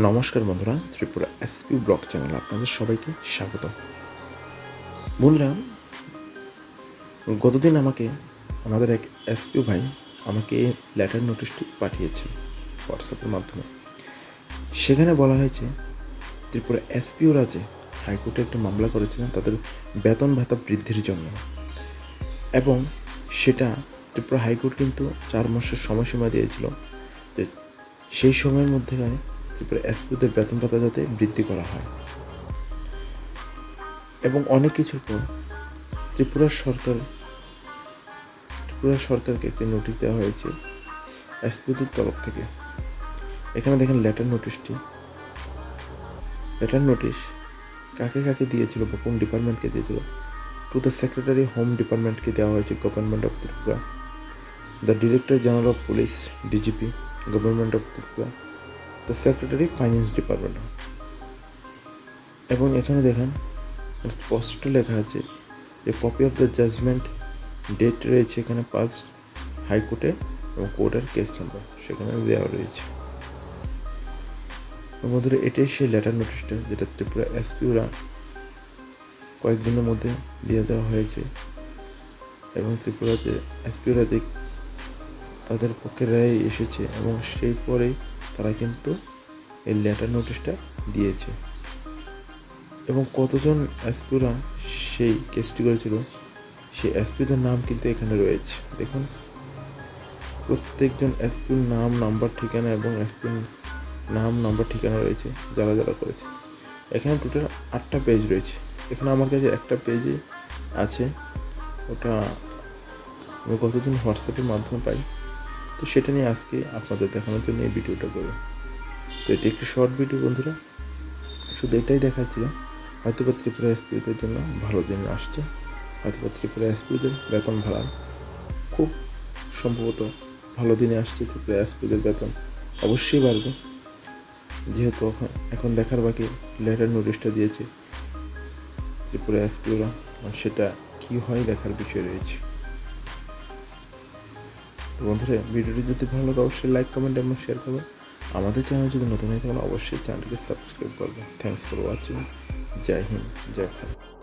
নমস্কার বন্ধুরা, Tripura SP blog channel আপনাদের সবাইকে স্বাগত। বন্ধুরা, গতদিন আমাকে আমাদের এক এসপি ভাই আমাকে লেটার নোটিশটি পাঠিয়েছে হোয়াটসঅ্যাপের মাধ্যমে। সেখানে বলা হয়েছে, ত্রিপুরা এসপিও রাজ্যে হাইকোর্টে একটা মামলা করেছিলেন তাদের বেতন ভাতা বৃদ্ধির জন্য। এবং সেটা ত্রিপুরা হাইকোর্ট কিন্তু চার মাসের সময়সীমা দিয়েছিল। যে সেই সময়ের মধ্যেখানে ত্রিপুরা এসপিদের বেতন ভাতা যাতে বৃদ্ধি করা হয়। এবং অনেক কিছুর পর ত্রিপুরা সরকার, ত্রিপুরা সরকারকে একটি নোটিশ দেওয়া হয়েছে এসপিদের তরফ থেকে। এখানে দেখেন লেটার নোটিশটি লেটার নোটিশ কাকে কাকে দিয়েছিল, বা কোন ডিপার্টমেন্টকে দিয়েছিল? টু দ্য সেক্রেটারি হোম ডিপার্টমেন্টকে দেওয়া হয়েছে government of Tripura. The director general of police DGP government of Tripura. The secretary finance department এবং এখানে দেখেন স্পষ্ট লেখা আছে যে copy of the judgment date রয়েছে এখানে পাঁচ হাইকোর্টে এবং কোর্টের কেস নাম্বার সেখানে দেওয়া রয়েছে। আমাদের এটাই সেই লেটার নোটিশটা যেটা ত্রিপুরা এসপিওরা কয়েকদিনের মধ্যে দিয়ে দেওয়া হয়েছে। এবং ত্রিপুরাতে এসপিওরা যে তাদের পক্ষে রায় এসেছে এবং সেই পরেই তারা কিন্তু এই লেটার নোটিশটা দিয়েছে। এবং কতজন এসপিরা সেই কেসটি করেছিল, সেই এসপিদের নাম কিন্তু এখানে রয়েছে। দেখুন, প্রত্যেকজন এসপির নাম নাম্বার ঠিকানা এবং এসপির নাম নাম্বার ঠিকানা রয়েছে, যারা যারা করেছে। এখানে টোটাল আটটা পেজ রয়েছে। এখানে আমার কাছে একটা পেজে আছে, ওটা আমি কতদিন হোয়াটসঅ্যাপের মাধ্যমে পাই? তো সেটা নিয়ে আজকে আপনাদের দেখানোর জন্য এই ভিডিওটা করব তো এটি একটি শর্ট ভিডিও বন্ধুরা। শুধু এটাই দেখাচ্ছিল। হয়তো বা ত্রিপুরা এসপিদের জন্য ভালো দিন আসছে। হয়তো বা ত্রিপুরা এসপিদের বেতন ভাড়া খুব সম্ভবত ভালো দিনে আসছে। ত্রিপুরা এসপিদের বেতন অবশ্যই বাড়বে। যেহেতু এখন- এখন দেখার বাকি লেটার নোটিশটা দিয়েছে ত্রিপুরা এসপিওরা সেটা কি হয় দেখার বিষয় রয়েছে। তো বন্ধুরা, ভিডিওটি যদি ভালো লাগে, অবশ্যই লাইক কমেন্ট এবং শেয়ার করবেন। আমাদের চ্যানেল যদি নতুন হয়ে থাকেন, অবশ্যই চ্যানেলটিকে সাবস্ক্রাইব করবেন। থ্যাংকস ফর ওয়াচিং জয় হিন্দ, জয় ভারত।